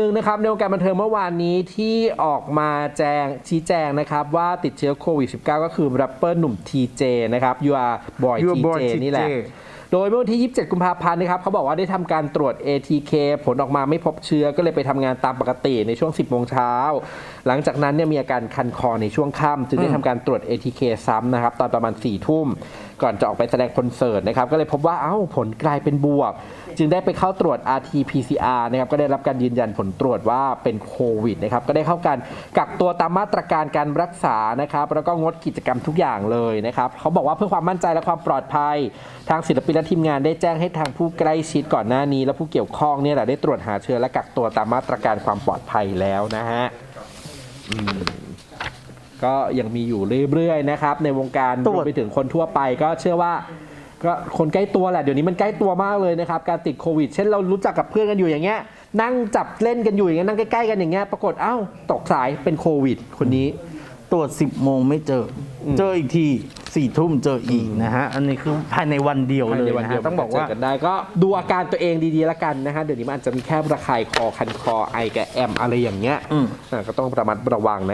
หนึ่งนะครับในวงการบันเทิงเมื่อวานนี้ที่ออกมาแจงชี้แจงนะครับ ว่าติดเชื้อโควิด -19 ก็คือแรปเปอร์หนุ่ม TJ นะครับ You are boy You are boy TJ นี่แหละ TJ โดยเมื่อวันที่ 27 กุมภาพันธ์นะครับเขาบอกว่าได้ทำการตรวจ ATK ผลออกมาไม่พบเชื้อก็เลยไปทำงานตามปกติในช่วง 10 โมงเช้า หลังจากนั้นเนี่ยมีอาการคันคอในช่วงค่ำจึงได้ทำการตรวจ ATK ซ้ำนะครับตอนประมาณ 4 ทุ่ม ก่อนจะออกไปแสดงคอนเสิร์ตนะครับก็เลยพบว่าเอ้าผลกลายเป็นบวก จึงได้ไปเข้าตรวจ RT-PCR นะครับก็ได้รับการยืนยันผลตรวจว่าเป็นโควิดนะครับก็ได้เข้าการกักตัวตามมาตรการการรักษานะครับแล้วก็งดกิจกรรมทุกอย่างเลยนะครับเขาบอกว่าเพื่อความมั่นใจและความปลอดภัย ทางศิลปินและทีมงานได้แจ้งให้ทางผู้ใกล้ชิดก่อนหน้านี้ และผู้เกี่ยวข้องเนี่ยแหละได้ตรวจหาเชื้อและกักตัวตามมาตรการความปลอดภัยแล้วนะฮะ ก็ยังมีอยู่เรื่อยๆนะครับ ในวงการตรรววจมไปถึงคนทั่วไปก็เชื่อว่า ก็คนใกล้ตัวแหละเดี๋ยวนี้มันใกล้ตัวมากเลยนะครับ การติดโควิด เช่นเรารู้จักกับเพื่อนกันอยู่อย่างเงี้ย นั่งจับเล่นกันอยู่อย่างเงี้ยนั่งใกล้ๆกันอย่างเงี้ยปรากฏอ้าวตกสายเป็นโควิด คนนี้ ตรวจ 10 โมงไม่เจออมเจออีกทีสี่ทุ่มเจออีกนะฮะ อันนี้คือภายในวันเดียวภายเลยในวันนะเดียวฮะต้องบอกว่า เจกันได้ก็ดูอาการตัวเองดีๆละกันนะฮะเดี๋ยวนี้มันอาจจะมีแค่ระคายคอคันคอไอกับแอมอะไรอย่างเงี้ยอืม อ่าก็ต้องระมัดระวังนะ